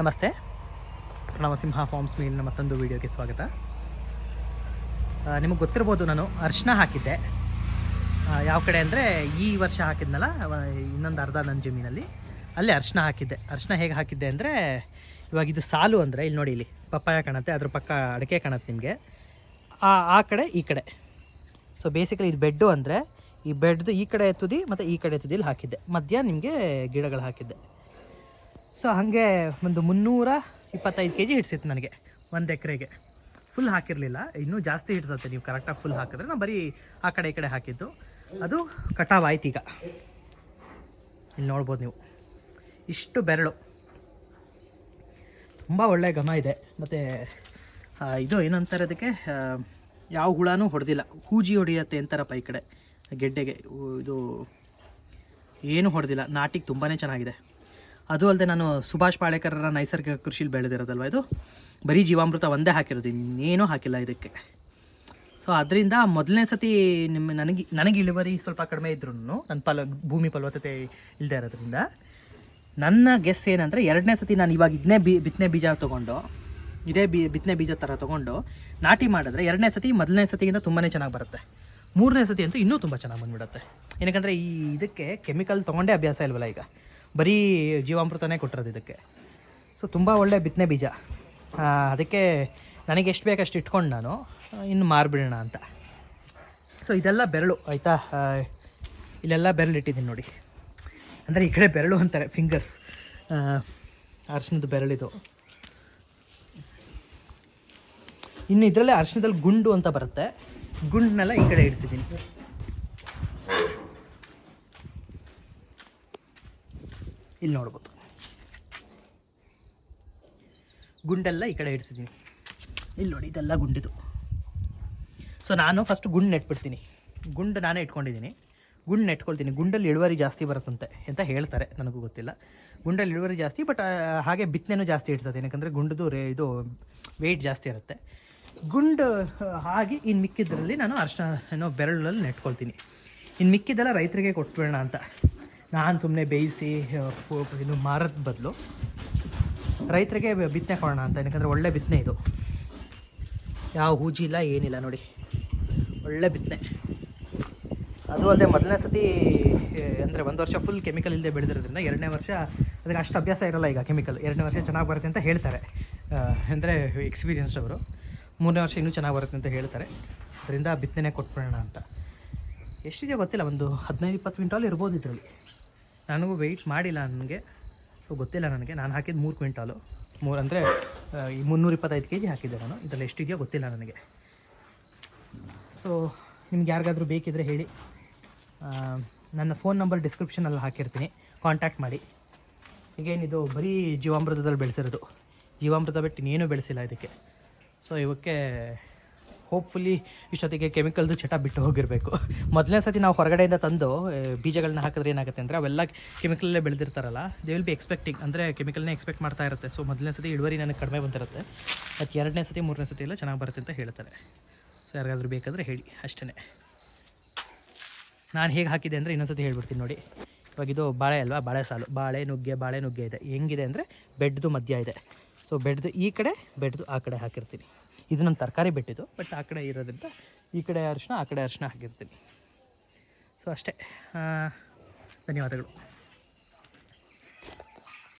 ನಮಸ್ತೆ. ಪ್ರಣವ ಸಿಂಹ ಫಾರ್ಮ್ಸ್ ಮೇಲಿನ ಮತ್ತೊಂದು ವೀಡಿಯೋಗೆ ಸ್ವಾಗತ. ನಿಮಗೆ ಗೊತ್ತಿರ್ಬೋದು ನಾನು ಅರ್ಶಿನ ಹಾಕಿದ್ದೆ. ಯಾವ ಕಡೆ ಅಂದರೆ ಈ ವರ್ಷ ಹಾಕಿದ್ನಲ್ಲ ಇನ್ನೊಂದು ಅರ್ಧ ನನ್ನ ಜಮೀನಲ್ಲಿ. ಅಲ್ಲಿ ಅರ್ಶಿನ ಹಾಕಿದ್ದೆ. ಅರ್ಶಿನ ಹೇಗೆ ಹಾಕಿದ್ದೆ ಅಂದರೆ, ಇವಾಗ ಇದು ಸಾಲು ಅಂದರೆ, ಇಲ್ಲಿ ನೋಡಿ ಇಲ್ಲಿ, ಪಪ್ಪಾಯ ಕಾಣುತ್ತೆ, ಅದ್ರ ಪಕ್ಕ ಅಡಿಕೆ ಕಾಣುತ್ತೆ ನಿಮಗೆ. ಆ ಆ ಕಡೆ, ಈ ಕಡೆ. ಸೊ ಬೇಸಿಕಲಿ ಇದು ಬೆಡ್ಡು ಅಂದರೆ, ಈ ಬೆಡ್ದು ಈ ಕಡೆ ತುದಿ ಮತ್ತು ಈ ಕಡೆ ತುದಿಲಿ ಹಾಕಿದ್ದೆ. ಮಧ್ಯ ನಿಮಗೆ ಗಿಡಗಳು ಹಾಕಿದ್ದೆ. ಸೊ ಹಾಗೆ ಒಂದು ಮುನ್ನೂರ ಇಪ್ಪತ್ತೈದು ಕೆ ಜಿ ಹಿಡ್ಸಿತ್ತು ನನಗೆ ಒಂದು ಎಕರೆಗೆ. ಫುಲ್ ಹಾಕಿರಲಿಲ್ಲ. ಇನ್ನೂ ಜಾಸ್ತಿ ಹಿಡ್ಸತ್ತೆ ನೀವು ಕರೆಕ್ಟಾಗಿ ಫುಲ್ ಹಾಕಿದ್ರೆ. ನಾನು ಬರೀ ಆ ಕಡೆ ಈ ಕಡೆ ಹಾಕಿದ್ದು. ಅದು ಕಟಾವ್ ಆಯ್ತು ಈಗ. ಇಲ್ಲಿ ನೋಡ್ಬೋದು ನೀವು. ಇಷ್ಟು ಬೆರಳು. ತುಂಬ ಒಳ್ಳೆ ಘಮ ಇದೆ. ಮತ್ತು ಇದು ಏನಂತಾರೆ ಅದಕ್ಕೆ? ಯಾವ ಹುಳನೂ ಹೊಡೆದಿಲ್ಲ. ಹೂಜಿ ಹೊಡೆಯುತ್ತೆ ಅಂತಾರಪ್ಪ ಈ ಕಡೆ. ಗೆಡ್ಡೆಗೆ. ಇದು ಏನು ಹೊಡೆದಿಲ್ಲ. ನಾಟಿಗೆ ತುಂಬಾ ಚೆನ್ನಾಗಿದೆ. ಅದು ಅಲ್ಲದೆ ನಾನು ಸುಭಾಷ್ ಪಾಳೇಕರರ ನೈಸರ್ಗಿಕ ಕೃಷಿಲಿ ಬೆಳೆದಿರೋದಲ್ವ ಇದು? ಬರೀ ಜೀವಾಮೃತ ಒಂದೇ ಹಾಕಿರೋದು, ಇನ್ನೇನೂ ಹಾಕಿಲ್ಲ ಇದಕ್ಕೆ. ಸೊ ಅದರಿಂದ ಮೊದಲನೇ ಸತಿ ನಿಮ್ಮ ನನಗೆ ನನಗೆ ಇಳುವರಿ ಸ್ವಲ್ಪ ಕಡಿಮೆ ಇದ್ರೂ ನನ್ನ ಫಲ, ಭೂಮಿ ಫಲವತ್ತತೆ ಇಲ್ಲದೆ ಇರೋದ್ರಿಂದ, ನನ್ನ ಗೆಸ್ ಏನಂದರೆ ಎರಡನೇ ಸತಿ ನಾನು ಇವಾಗ ಇದನ್ನೇ ಬಿ, ಬಿತ್ತನೆ ಬೀಜ ತೊಗೊಂಡು, ಇದೇ ಬಿ, ಬಿತ್ತನೆ ಬೀಜ ಥರ ತೊಗೊಂಡು, ನಾಟಿ ಮಾಡಿದ್ರೆ ಎರಡನೇ ಸತಿ, ಮೊದಲನೇ ಸತಿಗಿಂತ ತುಂಬಾ ಚೆನ್ನಾಗಿ ಬರುತ್ತೆ. ಮೂರನೇ ಸತಿ ಅಂತೂ ಇನ್ನೂ ತುಂಬ ಚೆನ್ನಾಗಿ ಬಂದುಬಿಡುತ್ತೆ. ಏನಕ್ಕಂದರೆ ಈ ಇದಕ್ಕೆ ಕೆಮಿಕಲ್ ತೊಗೊಂಡೇ ಅಭ್ಯಾಸ ಇಲ್ವಲ್ಲ ಈಗ? ಬರೀ ಜೀವಾಮೃತನೇ ಕೊಟ್ಟಿರೋದು ಇದಕ್ಕೆ. ಸೊ ತುಂಬ ಒಳ್ಳೆ ಬಿತ್ತನೆ ಬೀಜ. ಅದಕ್ಕೆ ನನಗೆ ಎಷ್ಟು ಬೇಕಷ್ಟು ಇಟ್ಕೊಂಡು ನಾನು ಇನ್ನು ಮಾರಿಬಿಡೋಣ ಅಂತ. ಸೊ ಇದೆಲ್ಲ ಬೆರಳು, ಆಯಿತಾ? ಇಲ್ಲೆಲ್ಲ ಬೆರಳು ಇಟ್ಟಿದ್ದೀನಿ ನೋಡಿ. ಅಂದರೆ ಈ ಕಡೆ ಬೆರಳು ಅಂತಾರೆ ಫಿಂಗರ್ಸ್ ಅರ್ಶಿನದ ಬೆರಳಿದು ಇನ್ನು ಇದರಲ್ಲೇ ಅರ್ಶಿನದಲ್ಲಿ ಗುಂಡು ಅಂತ ಬರುತ್ತೆ. ಗುಂಡನ್ನೆಲ್ಲ ಈ ಕಡೆ ಇಡಿಸಿದ್ದೀನಿ. ಇಲ್ಲಿ ನೋಡ್ಬೋದು. ಗುಂಡೆಲ್ಲ ಈ ಕಡೆ ಇಡಿಸಿದ್ದೀನಿ ಇಲ್ಲಿ ನೋಡಿ, ಇದೆಲ್ಲ ಗುಂಡಿದು. ಸೊ ನಾನು ಫಸ್ಟ್ ಗುಂಡು ನೆಟ್ಬಿಡ್ತೀನಿ. ಗುಂಡು ನಾನೇ ಇಟ್ಕೊಂಡಿದ್ದೀನಿ. ಗುಂಡು ನೆಟ್ಕೊಳ್ತೀನಿ. ಗುಂಡಲ್ಲಿ ಇಳುವರಿ ಜಾಸ್ತಿ ಬರುತ್ತಂತೆ ಅಂತ ಹೇಳ್ತಾರೆ, ನನಗೂ ಗೊತ್ತಿಲ್ಲ. ಗುಂಡಲ್ಲಿ ಇಳುವರಿ ಜಾಸ್ತಿ ಬಟ್ ಹಾಗೆ ಬಿತ್ತನೆನೂ ಜಾಸ್ತಿ ಇಡ್ಸತ್ತೆ ಏನಕ್ಕಂದರೆ ಗುಂಡದು ರೇ, ಇದು ವೆಯ್ಟ್ ಜಾಸ್ತಿ ಇರುತ್ತೆ. ಗುಂಡು ಹಾಗೆ ಇನ್ನು ಮಿಕ್ಕಿದ್ರಲ್ಲಿ ನಾನು ಅರ್ಶಿನ ಏನೋ ಬೆರಳಲ್ಲಿ ನೆಟ್ಕೊಳ್ತೀನಿ. ಇನ್ನು ಮಿಕ್ಕಿದ್ದೆಲ್ಲ ರೈತರಿಗೆ ಕೊಟ್ಬಿಡೋಣ ಅಂತ. ನಾನು ಸುಮ್ಮನೆ ಬೇಯಿಸಿ ಇನ್ನು ಮಾರೋದ್ ಬದಲು ರೈತರಿಗೆ ಬಿತ್ತನೆ ಕೊಡೋಣ ಅಂತ, ಯಾಕಂದರೆ ಒಳ್ಳೆ ಬಿತ್ತನೆ ಇದು. ಯಾವ ಹೂಜಿ ಇಲ್ಲ, ಏನಿಲ್ಲ ನೋಡಿ. ಒಳ್ಳೆ ಬಿತ್ತನೆ. ಅದು ಅಲ್ಲದೆ ಮೊದಲನೇ ಸತಿ ಅಂದರೆ ಒಂದು ವರ್ಷ ಫುಲ್ ಕೆಮಿಕಲ್ ಇಲ್ಲದೆ ಬೆಳೆದಿರೋದ್ರಿಂದ ಎರಡನೇ ವರ್ಷ ಅದಕ್ಕೆ ಅಷ್ಟು ಅಭ್ಯಾಸ ಇರೋಲ್ಲ ಈಗ ಕೆಮಿಕಲ್ ಎರಡನೇ ವರ್ಷ ಚೆನ್ನಾಗಿ ಬರುತ್ತೆ ಅಂತ ಹೇಳ್ತಾರೆ. ಅಂದರೆ ಎಕ್ಸ್ಪೀರಿಯನ್ಸ್ಡ್ ಅವರು. ಮೂರನೇ ವರ್ಷ ಇನ್ನೂ ಚೆನ್ನಾಗಿ ಬರುತ್ತೆ ಅಂತ ಹೇಳ್ತಾರೆ. ಅದರಿಂದ ಬಿತ್ತನೆ ಕೊಟ್ಬಿಡೋಣ ಅಂತ. ಎಷ್ಟಿದೆ ಗೊತ್ತಿಲ್ಲ, ಒಂದು ಹದಿನೈದು ಇಪ್ಪತ್ತು ಕ್ವಿಂಟಾಲ್ ಇರ್ಬೋದು ಇದರಲ್ಲಿ. ನನಗೂ ವೆಯ್ಟ್ ಮಾಡಿಲ್ಲ ನನಗೆ. ಸೊ ಗೊತ್ತಿಲ್ಲ ನನಗೆ. ನಾನು ಹಾಕಿದ್ದು ಮೂರು ಕ್ವಿಂಟಾಲು. ಮೂರು ಅಂದರೆ ಈ ಮುನ್ನೂರ ಇಪ್ಪತ್ತೈದು ಕೆ ಜಿ ಹಾಕಿದ್ದೆ ನಾನು. ಇದರಲ್ಲಿ ಎಷ್ಟಿದೆಯೋ ಗೊತ್ತಿಲ್ಲ ನನಗೆ. ಸೊ ನಿಮ್ಗೆ ಯಾರಿಗಾದರೂ ಬೇಕಿದ್ರೆ ಹೇಳಿ. ನನ್ನ ಫೋನ್ ನಂಬರ್ ಡಿಸ್ಕ್ರಿಪ್ಷನಲ್ಲಿ ಹಾಕಿರ್ತೀನಿ. ಕಾಂಟ್ಯಾಕ್ಟ್ ಮಾಡಿ. ಈಗೇನಿದು ಬರೀ ಜೀವಾಮೃತದಲ್ಲಿ ಬೆಳೆಸಿರೋದು. ಜೀವಾಮೃತ ಬಿಟ್ಟು ಇನ್ನೇನು ಬೆಳೆಸಿಲ್ಲ ಇದಕ್ಕೆ. ಸೊ ಇವಕ್ಕೆ ಹೋಪ್ಫುಲಿ ಇಷ್ಟೊತ್ತಿಗೆ ಕೆಮಿಕಲ್ದು ಚಟ ಬಿಟ್ಟು ಹೋಗಿರಬೇಕು. ಮೊದಲನೇ ಸತಿ ನಾವು ಹೊರಗಡೆಯಿಂದ ತಂದು ಬೀಜಗಳನ್ನ ಹಾಕಿದ್ರೆ ಏನಾಗುತ್ತೆ ಅಂದರೆ ಅವೆಲ್ಲ ಕೆಮಿಕಲಲ್ಲೇ ಬೆಳೆದಿರ್ತಾರಲ್ಲ ದೇ ವಿಲ್ ಬಿ ಎಕ್ಸ್ಪೆಕ್ಟಿಂಗ್ ಅಂದರೆ ಕೆಮಿಕಲ್ನೇ ಎಕ್ಸ್ಪೆಕ್ಟ್ ಮಾಡ್ತಾ ಇರುತ್ತೆ. ಸೊ ಮೊದಲನೇ ಸತಿ ಇಳುವರಿ ನನಗೆ ಕಡಿಮೆ ಬಂದಿರುತ್ತೆ. ಮತ್ತು ಎರಡನೇ ಸತಿ, ಮೂರನೇ ಸತಿ ಎಲ್ಲ ಚೆನ್ನಾಗಿ ಬರುತ್ತೆ ಅಂತ ಹೇಳ್ತಾರೆ. ಸೊ ಯಾರಿಗಾದರೂ ಬೇಕಾದರೆ ಹೇಳಿ ಅಷ್ಟೇ ನಾನು ಹೇಗೆ ಹಾಕಿದೆ ಅಂದರೆ ಇನ್ನೊಂದ್ಸತಿ ಹೇಳ್ಬಿಡ್ತೀನಿ ನೋಡಿ. ಇವಾಗ ಇದು ಬಾಳೆ ಅಲ್ವಾ? ಬಾಳೆ ಸಾಲು. ಬಾಳೆ ನುಗ್ಗೆ ಬಾಳೆ ನುಗ್ಗೆ ಇದೆ. ಹೆಂಗಿದೆ ಅಂದರೆ ಬೆಡ್ದು ಮಧ್ಯ ಇದೆ. ಸೊ ಬೆಡ್ದು ಈ ಕಡೆ, ಬೆಡ್ದು ಆ ಕಡೆ ಹಾಕಿರ್ತೀನಿ. ಇದು ನನ್ನ ತರಕಾರಿ ಬಿಟ್ಟಿದ್ದು. ಬಟ್ ಆ ಕಡೆ ಇರೋದ್ರಿಂದ ಈ ಕಡೆ ಅರಿಶಿನ, ಆ ಕಡೆ ಅರಿಶಿನ ಹಾಕಿರ್ತೀನಿ. ಸೊ ಅಷ್ಟೇ. ಧನ್ಯವಾದಗಳು.